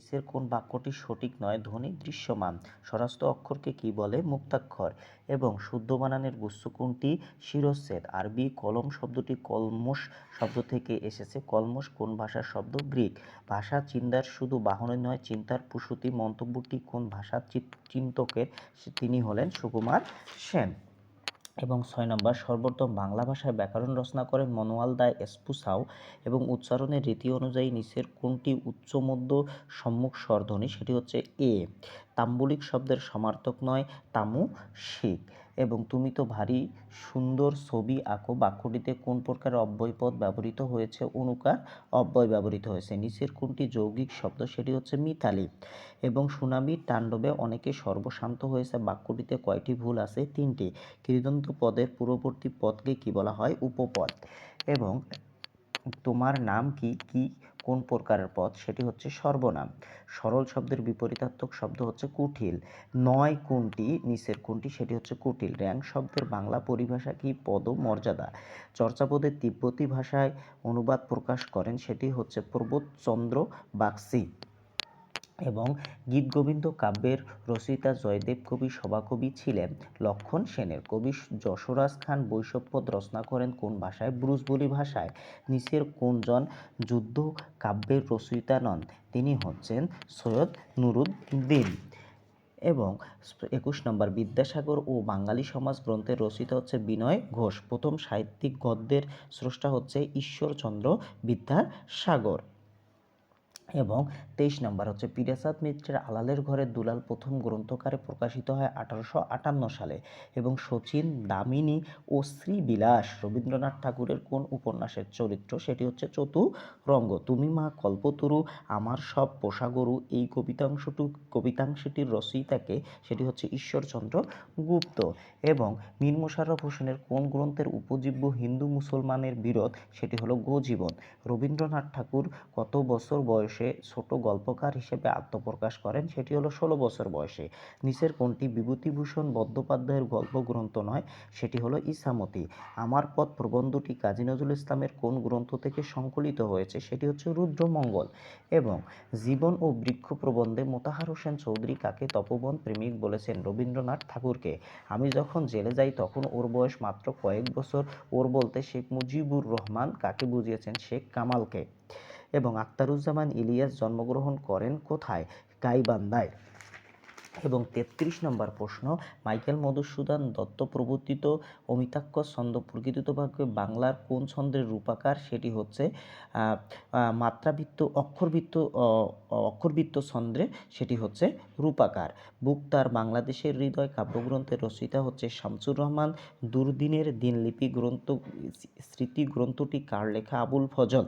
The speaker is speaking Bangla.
নিচের কোন বাক্যটি সঠিক নয়, ধ্বনি দৃশ্যমান। স্বরাস্ত অক্ষরকে কি বলে? মুক্তাক্ষর। এবং শুদ্ধ বানানের গুচ্ছ কোনটি? শিরচ্ছেদ আরবি কলম শব্দটি কলমস শব্দ থেকে এসেছে। কলমস কোন ভাষার শব্দ? গ্রিক। ভাষা চিন্তার শুধু বাহনে নয়, চিন্তার প্রসূতি মন্তব্যটি কোন ভাষার চিন্তকের? তিনি হলেন সুকুমার সেন। এবং ছয় নম্বর, সর্বোত্তম বাংলা ভাষায় ব্যাকরণ রচনা করেন মনোয়াল দায় এসপুসাও এবং উচ্চারণের রীতি অনুযায়ী নিচের কোনটি উচ্চ মধ্য সম্মুখ স্বরধ্বনি সেটি হচ্ছে এ। তাম্বুলিক শব্দের সমার্থক নয়, তামু শিখ। এবং তুমি তো ভারী সুন্দর ছবি আঁকো, বাক্যটিতে কোন প্রকার অব্যয়পদ ব্যবহৃত হয়েছে, অনুকার অব্যয় ব্যবহৃত হয়েছে? নিচের কোনটি যৌগিক শব্দ, সেটি হচ্ছে মিতালি। এবং সুনামির তাণ্ডবে অনেকে সর্বশান্ত হয়েছে, বাক্যটিতে কয়টি ভুল আছে? তিনটি। কৃদন্ত পদের পূর্ববর্তী পদকে কি বলা হয়? উপপদ। এবং তোমার নাম কি কি, কোন প্রকারের পদ সেটি হচ্ছে সর্বনাম। সরল শব্দের বিপরীতার্থক শব্দ হচ্ছে কুঠিল। নয় কোনটি, নিচের কোনটি, সেটি হচ্ছে কুটিল র্যাং শব্দের বাংলা পরিভাষা কি? পদ মর্যাদা চর্যাপদের তিব্বতী ভাষায় অনুবাদ প্রকাশ করেন, সেটি হচ্ছে প্রবোধচন্দ্র বাগচি এবং গীতগোবিন্দ কাব্যের রচয়িতা জয়দেব কবি সভাকবি ছিলেন। লক্ষণ সেনের কবি যশোরাজ খান বৈষম্যপদ রচনা করেন কোন ভাষায়? ব্রুজবুলি ভাষায়। নিচের কোনজন যুদ্ধ কাব্যের রচয়িতা নন, তিনি হচ্ছেন সৈয়দ নুরুদ্দিন এবং একুশ নম্বর, বিদ্যাসাগর ও বাঙালি সমাজ গ্রন্থের রচিত হচ্ছে বিনয় ঘোষ। প্রথম সাহিত্যিক গদ্যের স্রষ্টা হচ্ছে ঈশ্বরচন্দ্র বিদ্যাসাগর। এবং তেইশ নম্বর হচ্ছে পিরাসাদ মিত্রের আলালের ঘরে দুলাল প্রথম গ্রন্থকারে প্রকাশিত হয় আঠারোশো আটান্ন সালে এবং শচীন দামিনী ও শ্রীবিলাস রবীন্দ্রনাথ ঠাকুরের কোন উপন্যাসের চরিত্র? সেটি হচ্ছে চতুরঙ্গ। তুমি মা কল্পতরু, আমার সব পোষা গরু এই কবিতাংশটু, কবিতাংশটির রচয়িতাকে সেটি হচ্ছে ঈশ্বরচন্দ্র গুপ্ত এবং মীর মোশাররফ হোসেনের কোন গ্রন্থের উপজীব্য হিন্দু মুসলমানের বিরোধ? সেটি হলো গোজীবন রবীন্দ্রনাথ ঠাকুর কত বছর বয়সে ছোট গল্পকার হিসেবে আত্মপ্রকাশ করেন, সেটি হলো ষোলো বছর বয়সে। নিচের কোনটি বিভূতিভূষণ বন্দ্যোপাধ্যায়ের গল্প গ্রন্থ নয়, সেটি হলো ইসামতি আমার পথ প্রবন্ধটি কাজী নজরুল ইসলামের কোন গ্রন্থ থেকে সংকলিত হয়েছে, সেটি হচ্ছে রুদ্রমঙ্গল। এবং জীবন ও বৃক্ষ প্রবন্ধে মোতাহার হোসেন চৌধুরী কাকে তপবন প্রেমিক বলেছেন রবীন্দ্রনাথ ঠাকুরকে? আমি যখন জেলে যাই, তখন ওর বয়স মাত্র কয়েক বছর। ওর বলতে শেখ মুজিবুর রহমান কাকে বুঝিয়েছেন? শেখ কামালকে। এবং আখতারুজ্জামান ইলিয়াস জন্মগ্রহণ করেন কোথায়? গাইবান্ধায়। এবং তেত্রিশ নম্বর প্রশ্ন, মাইকেল মধুসূদন দত্ত প্রবর্তিত অমিতাক্ষর ছন্দ প্রকৃতভাবে বাংলার কোন ছন্দের রূপাকার? সেটি হচ্ছে মাত্রাবৃত্ত, অক্ষরবৃত্ত অক্ষরবৃত্ত ছন্দ্রে, সেটি হচ্ছে রূপাকার। বুকতার বাংলাদেশের হৃদয় কাব্যগ্রন্থের রচয়িতা হচ্ছে শামসুর রহমান, দুর্দিনের দিনলিপি গ্রন্থ, স্মৃতি গ্রন্থটি কার লেখা? আবুল ফজল।